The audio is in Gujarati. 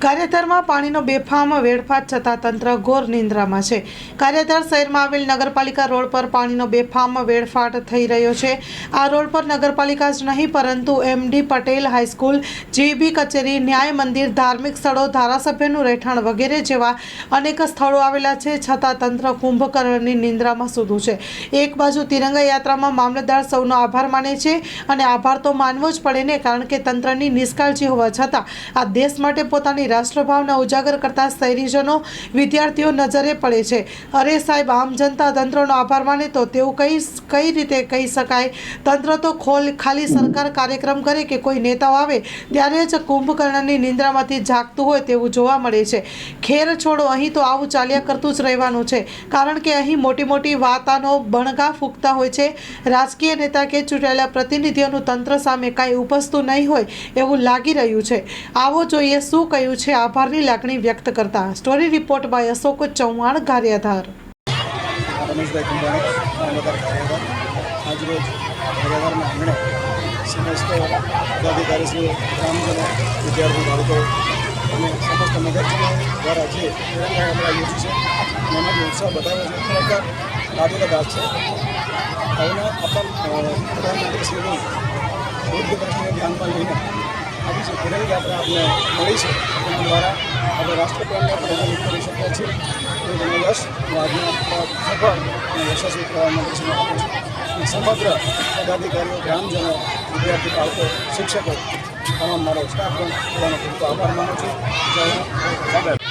કાર્યધરમાં પાણીનો બેફામ, વેડફાટ છતાં તંત્ર ઘોર નિંદ્રામાં છે. કાર્યધર શહેરમાં આવેલ નગરપાલિકા રોડ પર પાણીનો બેફામ, વેડફાટ થઈ રહ્યો છે. આ રોડ પર નગરપાલિકા જ નહીં, પરંતુ એમડી પટેલ હાઈસ્કૂલ, જીબી કચેરી, ન્યાય મંદિર, ધાર્મિક સ્થળો, ધારાસભ્યનું રહેઠાણ વગેરે જેવા અનેક સ્થળો આવેલા છે. છતાં તંત્ર કુંભકર્ણની નિંદ્રામાં સૂધું છે. એક બાજુ તિરંગા યાત્રામાં મામલતદાર સૌનો આભાર માને છે અને આભાર તો માનવો જ પડે ને, કારણ કે તંત્રની નિષ્કાળજી હોવા છતાં આ દેશ માટે પોતાની રાષ્ટ્રભાવના ઉજાગર કરતા શહેરીજનો વિદ્યાર્થીઓ નજરે પડે છે. અરે સાહેબ, આમ જનતા તંત્રનો આભાર માને તો તેવું કઈ કઈ રીતે કહી શકાય? તંત્ર તો ખોલ, ખાલી સરકાર કાર્યક્રમ કરે કે કોઈ નેતાઓ આવે, ત્યારે જ કુંભકર્ણની નિંદ્રામાંથી જાગતું હોય તેવું જોવા મળે છે. ખેર છોડો, અહીં તો આવું ચાલ્યા કરતું જ રહેવાનું છે. કારણ કે અહીં મોટી મોટી વાતાનો બણગા ફૂંકતા હોય છે. રાજકીય નેતા કે ચૂંટાયેલા પ્રતિનિધિઓનું તંત્ર સામે કાંઈ ઉપસતું નહીં હોય એવું લાગી રહ્યું છે. આવો જોઈએ શું કહ્યું છે, આભારની લાગણી વ્યક્ત કરતા story report by Ashok Chauhan Gariadhar. આજરોજ કાર્યકરના આંગણે સમસ્ત પદાધિકારીશ્રીઓ વિદ્યાર્થી બાળકો અને સમસ્ત યોજી છે ધ્યાનમાં લઈને આવી જે તિરંગ યાત્રા આપણે મળી છે, એના દ્વારા આપણે રાષ્ટ્રપ્રેમને પ્રજ્વલિત કરી શકીએ છીએ. એ તમને યશ હું આજના સફળ અને યશસ્વી પ્રધાનમંત્રીશ્રીને આપું છું. સમગ્ર પદાધિકારીઓ, ગ્રામજનો, વિદ્યાર્થી બાળકો શિક્ષકો, તમામ મારો સ્ટાફ પણ પોતાનો ખૂબ આભાર માનું છું. જય.